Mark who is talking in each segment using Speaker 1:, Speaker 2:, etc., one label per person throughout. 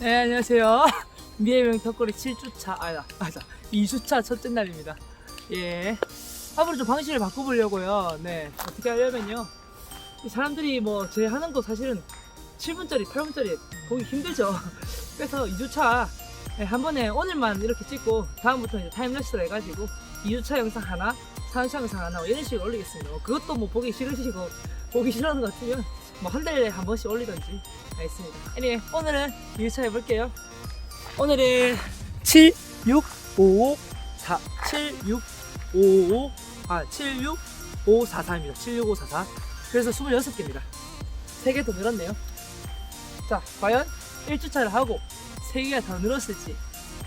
Speaker 1: 네, 안녕하세요. 미해명 턱걸이 7주차, 아니다, 맞아. 2주차 첫째 날입니다. 예. 앞으로 좀 방식을 바꿔보려고요. 네. 어떻게 하려면요. 이 사람들이 뭐, 제 하는 거 사실은 7분짜리, 8분짜리 보기 힘들죠. 그래서 2주차 네, 한 번에 오늘만 이렇게 찍고, 다음부터 이제 타임랩스로 해가지고, 2주차 영상 하나, 3주차 영상 하나, 뭐 이런 식으로 올리겠습니다. 뭐 그것도 뭐 보기 싫으시고, 보기 싫어하는 것 같으면, 뭐 한 달에 한 번씩 올리던지 알겠습니다. anyway, 오늘은 2주차 해볼게요. 오늘은 7, 6, 5, 4, 7, 6, 5, 5, 아, 7, 6, 5, 4, 4입니다. 7, 6, 5, 4, 4. 그래서 26개입니다. 3개 더 늘었네요. 자, 과연 1주차를 하고 3개가 더 늘었을지,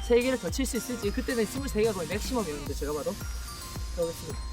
Speaker 1: 3개를 더 칠 수 있을지, 그때는 23개가 거의 맥시멈이었는데, 제가 봐도. 해보겠습니다.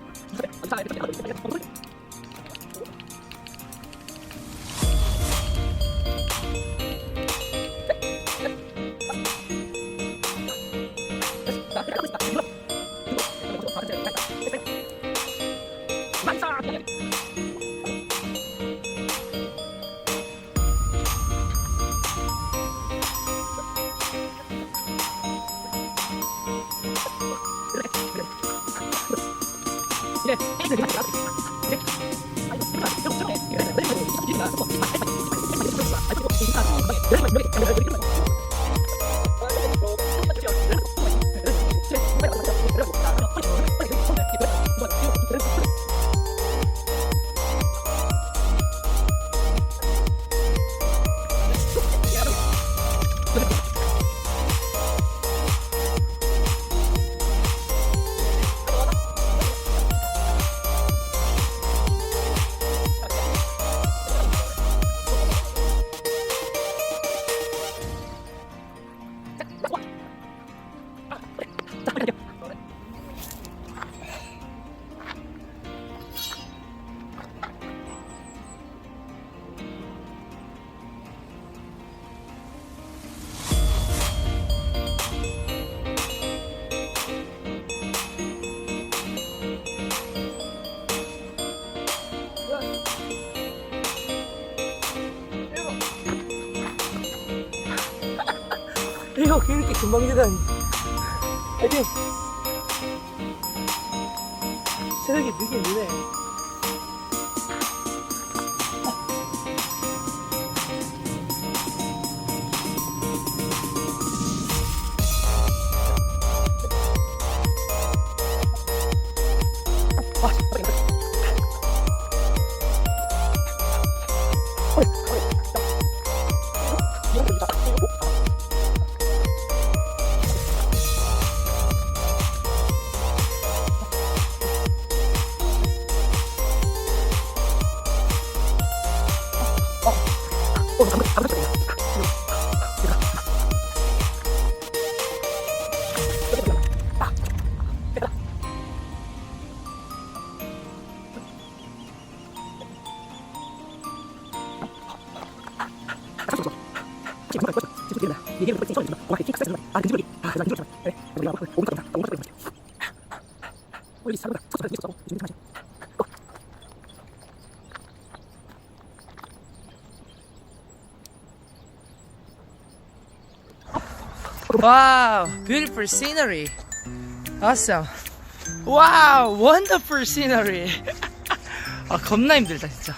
Speaker 2: 私は。
Speaker 1: 이거 이렇게 금방 되다니. 화이팅! 체력이 느긴 느네. 아, 그래서
Speaker 2: 이거 아, 난 이거잖아. 그래서 이거 아, 그래서 이거 아, 그래서 이거 아, 다 서서 이거 아, 그래서
Speaker 1: Wow, beautiful scenery. Awesome. Wow, wonderful scenery. 아, 겁나 힘들다, 진짜.